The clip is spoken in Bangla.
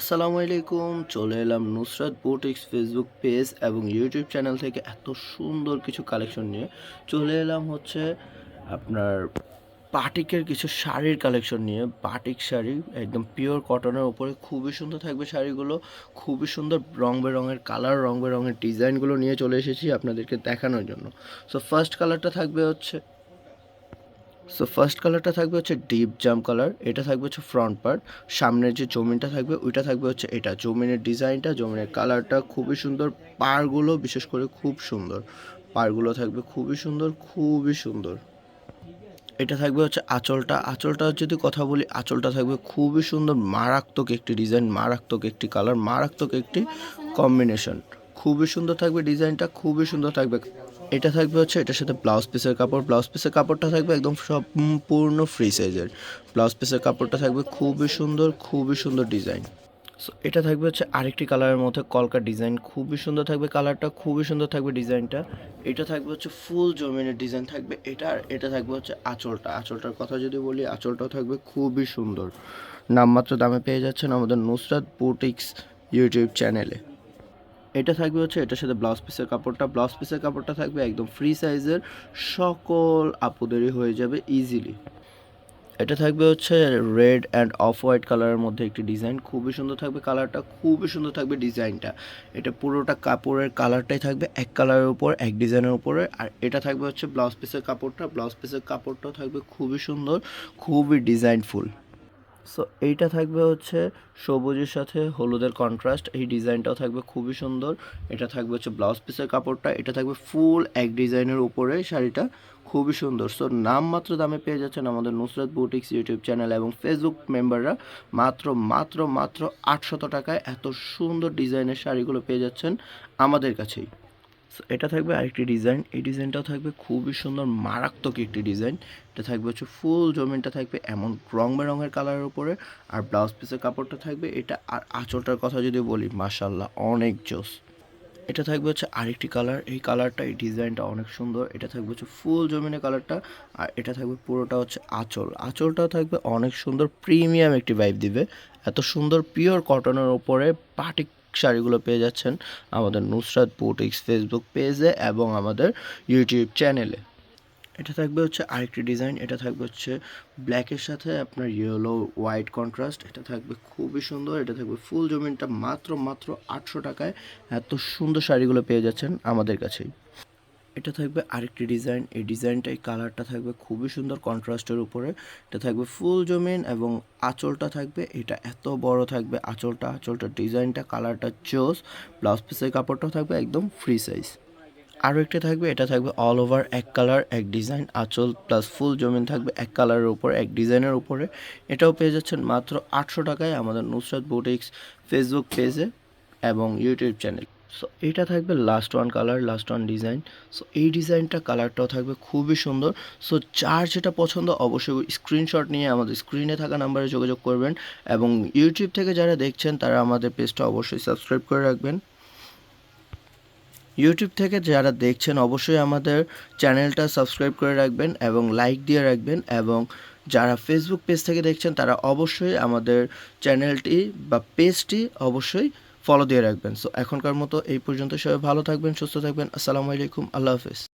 আসসালামু আলাইকুম, চলে এলাম নুসরাত বুটিক্স ফেসবুক পেজ এবং ইউটিউব চ্যানেল থেকে এত সুন্দর কিছু কালেকশন নিয়ে চলে এলাম হচ্ছে আপনার বাটিকের কিছু শাড়ির কালেকশন নিয়ে। বাটিক শাড়ি, একদম পিওর কটনের ওপরে খুবই সুন্দর থাকবে শাড়িগুলো, খুবই সুন্দর রং বেরঙের কালার রং বেরঙের ডিজাইনগুলো নিয়ে চলে এসেছি আপনাদেরকে দেখানোর জন্য। সো ফার্স্ট কালারটা থাকবে হচ্ছে সো ফার্স্ট কালারটা থাকবে হচ্ছে ডিপ জাম কালার এটা থাকবে হচ্ছে ফ্রন্ট পার্ট সামনের যে জমিনটা থাকবে ওইটা থাকবে হচ্ছে এটা। জমিনের ডিজাইনটা, জমিনের কালারটা খুবই সুন্দর, পাড়গুলো বিশেষ করে খুব সুন্দর। পাড়গুলো থাকবে খুবই সুন্দর খুবই সুন্দর। এটা থাকবে হচ্ছে আঁচলটা আঁচলটা যদি কথা বলি, আঁচলটা থাকবে খুবই সুন্দর, মারাত্মক একটি ডিজাইন মারাত্মক একটি কালার মারাত্মক একটি কম্বিনেশন খুবই সুন্দর থাকবে ডিজাইনটা খুবই সুন্দর থাকবে এটা থাকবে হচ্ছে এটার সাথে ব্লাউজ পিসের কাপড়। ব্লাউজ পিসের কাপড়টা থাকবে একদম সম্পূর্ণ ফ্রি সাইজের ব্লাউজ পিসের কাপড়টা থাকবে খুবই সুন্দর খুবই সুন্দর ডিজাইন সো এটা থাকবে হচ্ছে আরেকটি কালারের মধ্যে কলকা ডিজাইন খুবই সুন্দর থাকবে কালারটা খুবই সুন্দর থাকবে ডিজাইনটা এটা থাকবে হচ্ছে ফুল জমিনের ডিজাইন থাকবে। এটা আর এটা থাকবে হচ্ছে আঁচলটা। আঁচলটার কথা যদি বলি, আঁচলটাও থাকবে খুবই সুন্দর। নামমাত্র দামে পেয়ে যাচ্ছেন আমাদের নুসরাত বুটিক্স ইউটিউব চ্যানেলে এটা থাকবে হচ্ছে এটার সাথে ব্লাউজ পিসের কাপড়টা। ব্লাউজ পিসের কাপড়টা থাকবে একদম ফ্রি সাইজের সকল আপুদেরই হয়ে যাবে ইজিলি এটা থাকবে হচ্ছে রেড অ্যান্ড অফ হোয়াইট কালারের মধ্যে একটি ডিজাইন খুবই সুন্দর থাকবে কালারটা খুবই সুন্দর থাকবে ডিজাইনটা এটা পুরোটা কাপড়ের কালারটাই থাকবে এক কালারের উপর, এক ডিজাইনের উপরে। আর এটা থাকবে হচ্ছে ব্লাউজ পিসের কাপড়টা। ব্লাউজ পিসের কাপড়টাও থাকবে খুবই সুন্দর, খুবই ডিজাইনফুল সো এইটা থাকবে হচ্ছে সবুজের সাথে হলুদের কন্ট্রাস্ট এই ডিজাইনটাও থাকবে খুবই সুন্দর। এটা থাকবে হচ্ছে ব্লাউজ পিসের কাপড়টা। এটা থাকবে ফুল এক ডিজাইনের উপরে শাড়িটা। খুবই সুন্দর। সো নামমাত্র দামে পেয়ে যাচ্ছেন আমাদের নুসরাত বুটিক্স ইউটিউব চ্যানেল এবং ফেসবুক মেম্বাররা মাত্র মাত্র মাত্র আটশত টাকায় এত সুন্দর ডিজাইনের শাড়িগুলো পেয়ে যাচ্ছেন আমাদের কাছেই। So, এটা থাকবে আরেকটি ডিজাইন এই ডিজাইনটাও থাকবে খুবই সুন্দর মারাত্মক একটি ডিজাইন এটা থাকবে হচ্ছে ফুল জমিনটা থাকবে এমন রং বেরঙের কালারের উপরে। আর ব্লাউজ পিসের কাপড়টা থাকবে এটা আর আঁচলটার কথা যদি বলি মাশাল্লাহ অনেক জোস। এটা থাকবে হচ্ছে আরেকটি কালার এই কালারটা এই ডিজাইনটা অনেক সুন্দর। এটা থাকবে হচ্ছে ফুল জমিনের কালারটা আর এটা থাকবে পুরোটা হচ্ছে আঁচল। আঁচলটাও থাকবে অনেক সুন্দর প্রিমিয়াম একটি ভাইব দিবে। এত সুন্দর পিওর কটনের ওপরে পাটিক শাড়িগুলো পেয়ে যাচ্ছেন আমাদের নুসরাত বুটিক্স ফেসবুক পেজে এবং আমাদের ইউটিউব চ্যানেলে। এটা থাকবে হচ্ছে আরেকটি ডিজাইন, এটা থাকবে হচ্ছে ব্ল্যাকের সাথে আপনার ইয়েলো হোয়াইট কন্ট্রাস্ট এটা থাকবে খুবই সুন্দর, এটা থাকবে ফুল জমিনটা মাত্র মাত্র আটশো টাকায় এত সুন্দর শাড়িগুলো পেয়ে যাচ্ছেন আমাদের কাছেই। এটা থাকবে আরেকটি ডিজাইন এই ডিজাইনটাই কালারটা থাকবে খুবই সুন্দর কন্ট্রাস্টের উপরে। এটা থাকবে ফুল জমিন এবং আঁচলটা থাকবে, এটা এত বড় থাকবে আঁচলটা আঁচলটা ডিজাইনটা কালারটা চোস ব্লাউজ পিসের কাপড়টাও থাকবে একদম ফ্রি সাইজ আরও একটা থাকবে, এটা থাকবে অল ওভার এক কালার এক ডিজাইন আঁচল প্লাস ফুল জমিন থাকবে এক কালারের উপর, এক ডিজাইনের উপরে। এটাও পেয়ে যাচ্ছেন মাত্র আটশো টাকায় আমাদের নুসরাত বুটিক্স ফেসবুক পেজে এবং ইউটিউব চ্যানেল সো এইটা থাকবে last one colour last one design so এই ডিজাইনটা কালারটাও থাকবে, খুবই সুন্দর। সো যার যেটা পছন্দ অবশ্যই স্ক্রিনশট নিয়ে আমাদের স্ক্রিনে থাকা নাম্বারে যোগাযোগ করবেন এবং ইউটিউব থেকে যারা দেখছেন, তারা আমাদের পেজটা অবশ্যই সাবস্ক্রাইব করে রাখবেন। ইউটিউব থেকে যারা দেখছেন, অবশ্যই আমাদের চ্যানেলটা সাবস্ক্রাইব করে রাখবেন এবং লাইক দিয়ে রাখবেন এবং যারা ফেসবুক পেজ থেকে দেখছেন, তারা অবশ্যই আমাদের চ্যানেলটি বা পেজটি অবশ্যই ফলো দিয়ে রাখবেন। সো এখনকার মতো এই পর্যন্ত সবাই ভালো থাকবেন, সুস্থ থাকবেন। আসসালামু আলাইকুম, আল্লাহ হাফেজ।